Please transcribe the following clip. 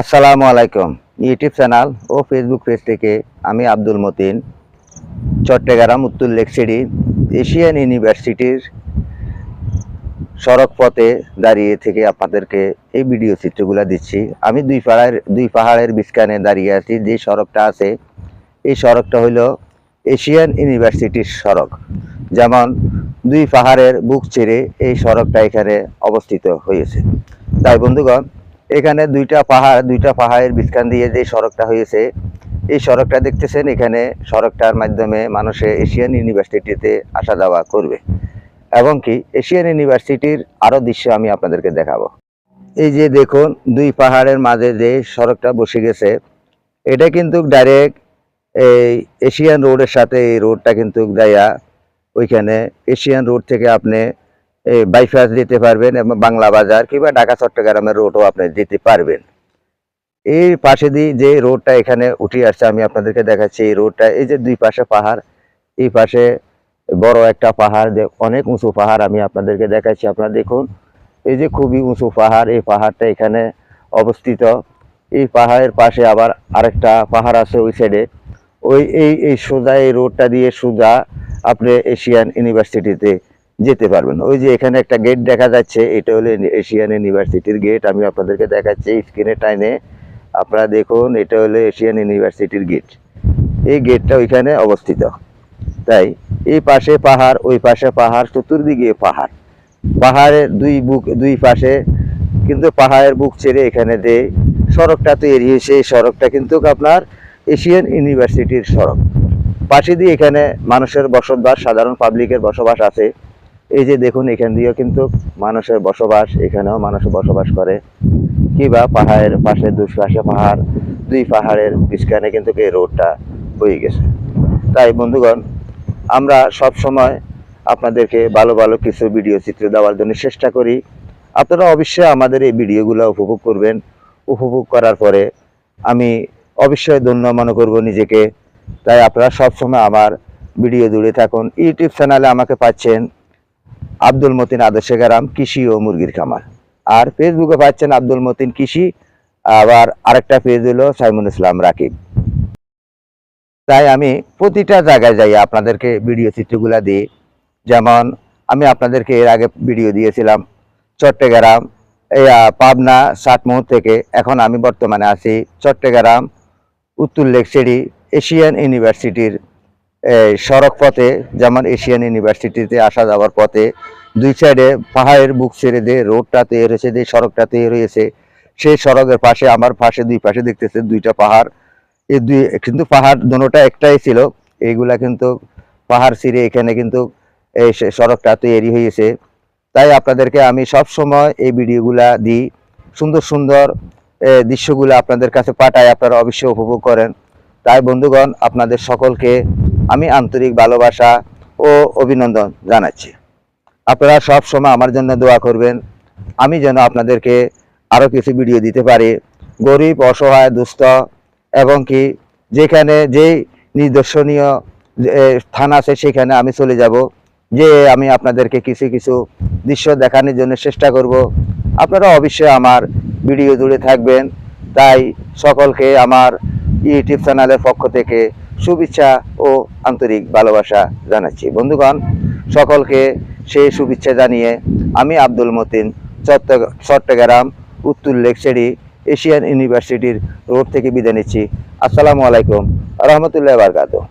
আসসালামু আলাইকুম। YouTube channel ও ফেসবুক পেজ থেকে আমি আব্দুল মতিন, চট্টগ্রাম উত্তর লেকসিটি এশিয়ান ইউনিভার্সিটির সড়ক পথে দাঁড়িয়ে থেকে আপনাদেরকে এই ভিডিও চিত্রগুলো দিচ্ছি। আমি দুই পাহাড়ের দুই পাহাড়ের বিস্কানে দাঁড়িয়ে আছি। যে সড়কটা আছে, এই সড়কটা হলো এশিয়ান ইউনিভার্সিটির সড়ক। যেমন দুই পাহাড়ের বুক ছেড়ে এই সড়কটা এখানে অবস্থিত হয়েছে। তাই বন্ধুগণ এখানে দুইটা পাহাড়, দুইটা পাহাড়ের বিস্কান দিয়ে যে সড়কটা হয়েছে, এই সড়কটা দেখতেছেন, এখানে সড়কটার মাধ্যমে মানুষে এশিয়ান ইউনিভার্সিটিতে আসা যাওয়া করবে। এবং কি, এশিয়ান ইউনিভার্সিটির আরও দৃশ্য আমি আপনাদেরকে দেখাবো। এই যে দেখুন, দুই পাহাড়ের মাঝে যে সড়কটা বসে গেছে, এটা কিন্তু ডাইরেক্ট এই এশিয়ান রোডের সাথে এই রোডটা কিন্তু যাইয়া ওইখানে এশিয়ান রোড থেকে আপনি বাইপাস দিতে পারবেন এবং বাংলা বাজার কিংবা ঢাকা, চট্টগ্রামের রোডও আপনি দিতে পারবেন। এই পাশে দিয়ে যে রোডটা এখানে উঠে আসছে, আমি আপনাদেরকে দেখাচ্ছি এই রোডটা এই যে দুই পাশে পাহাড়, এই পাশে বড় একটা পাহাড় অনেক উঁচু পাহাড় আমি আপনাদেরকে দেখাচ্ছি। আপনারা দেখুন, এই যে খুবই উঁচু পাহাড়, এই পাহাড়টা এখানে অবস্থিত। এই পাহাড়ের পাশে আবার আরেকটা পাহাড় আছে ওই সাইডে ওই, এই এই সোজা এই রোডটা দিয়ে সোজা আপনি এশিয়ান ইউনিভার্সিটিতে যেতে পারবেন। ওই যে এখানে একটা গেট দেখা যাচ্ছে, এটা হলো এশিয়ান ইউনিভার্সিটির গেট আমি আপনাদেরকে দেখাচ্ছি স্ক্রিনে টাইনে আপনারা দেখুন, এটা হলো এশিয়ান ইউনিভার্সিটির গেট এই গেটটা ওইখানে অবস্থিত। তাই এই পাশে পাহাড়, ওই পাশে পাহাড়, চতুর্দিকে পাহাড়। পাহাড়ের দুই বুক, দুই পাশে কিন্তু পাহাড়ের বুক ছেড়ে এখানে যে সড়কটা তো হয়েছে, এই সড়কটা কিন্তু আপনার এশিয়ান ইউনিভার্সিটির সড়ক। পাশে দিয়ে এখানে মানুষের বসবাস সাধারণ পাবলিকের বসবাস আছে। এই যে দেখুন, এখান দিয়েও কিন্তু মানুষের বসবাস, এখানেও মানুষ বসবাস করে। কিবা পাহাড়ের পাশে দুই পাশে পাহাড়, দুই পাহাড়ের মাঝখানে কিন্তু এই রোডটা হয়ে গেছে। তাই বন্ধুগণ, আমরা সব সময় আপনাদেরকে ভালো ভালো কিছু ভিডিও চিত্র দেওয়ার জন্য চেষ্টা করি। আপনারা অবশ্যই আমাদের এই ভিডিওগুলো উপভোগ করবেন। উপভোগ করার পরে আমি অবশ্যই ধন্য মনে করব নিজেকে। তাই আপনারা সব সময় আমার ভিডিও জুড়ে থাকুন। ইউটিউব চ্যানেলে আমাকে পাচ্ছেন আব্দুল মতিন আদর্শ গ্রাম কৃষি ও মুরগির খামার। আর ফেসবুকে পাচ্ছেন আব্দুল মতিন কৃষি, আবার আরেকটা পেজ হলো সাইমুল ইসলাম রাকিব। তাই আমি প্রতিটা জায়গায় যাই আপনাদেরকে ভিডিও চিত্রগুলা দিই যেমন আমি আপনাদেরকে এর আগে ভিডিও দিয়েছিলাম চট্টগ্রাম পাবনা সাতমোহর থেকে। এখন আমি বর্তমানে আছি চট্টগ্রাম, উত্তর লেকসেরি এশিয়ান ইউনিভার্সিটির সড়ক পথে যেমন এশিয়ান ইউনিভার্সিটিতে আসা যাওয়ার পথে দুই সাইডে পাহাড়ের বুক ছেড়ে দিয়ে রোডটা তৈরি হয়েছে, যে সড়কটা তৈরি হয়েছে, সেই সড়কের পাশে, আমার পাশে, দুই পাশে দেখতেছে দুইটা পাহাড়। এই দুই, কিন্তু পাহাড় দুটোটা একটাই ছিল, এইগুলা কিন্তু পাহাড় ছিঁড়ে এখানে কিন্তু এই সড়কটা তৈরি হয়েছে। তাই আপনাদেরকে আমি সব সময় এই ভিডিওগুলা দিই, সুন্দর সুন্দর দৃশ্যগুলো আপনাদের কাছে পাঠাই, আপনারা অবশ্যই উপভোগ করেন। তাই বন্ধুগণ, আপনাদের সকলকে আমি আন্তরিক ভালোবাসা ও অভিনন্দন জানাচ্ছি। আপনারা সব সময় আমার জন্য দোয়া করবেন। আমি যেন আপনাদেরকে আরও কিছু ভিডিও দিতে পারি। গরিব, অসহায়, দুস্থ এবং কি যেখানে যেই নিদর্শনীয় স্থান আছে সেখানে আমি চলে যাব। যে, আমি আপনাদেরকে কিছু কিছু দৃশ্য দেখানোর জন্য চেষ্টা করব। আপনারা অবশ্যই আমার ভিডিও জুড়ে থাকবেন। তাই সকলকে আমার ইউটিউব চ্যানেলের পক্ষ থেকে শুভেচ্ছা ও আন্তরিক ভালোবাসা জানাচ্ছি। বন্ধুগণ, সকলকে সেই শুভেচ্ছা জানিয়ে আমি আব্দুল মতিন চট্ট- চট্টগ্রাম, উত্তর লেকচেরি, এশিয়ান ইউনিভার্সিটির রোড থেকে বিদায় নিচ্ছি। আসসালামু আলাইকুম, রহমতুল্লাহ বারকাতুহ।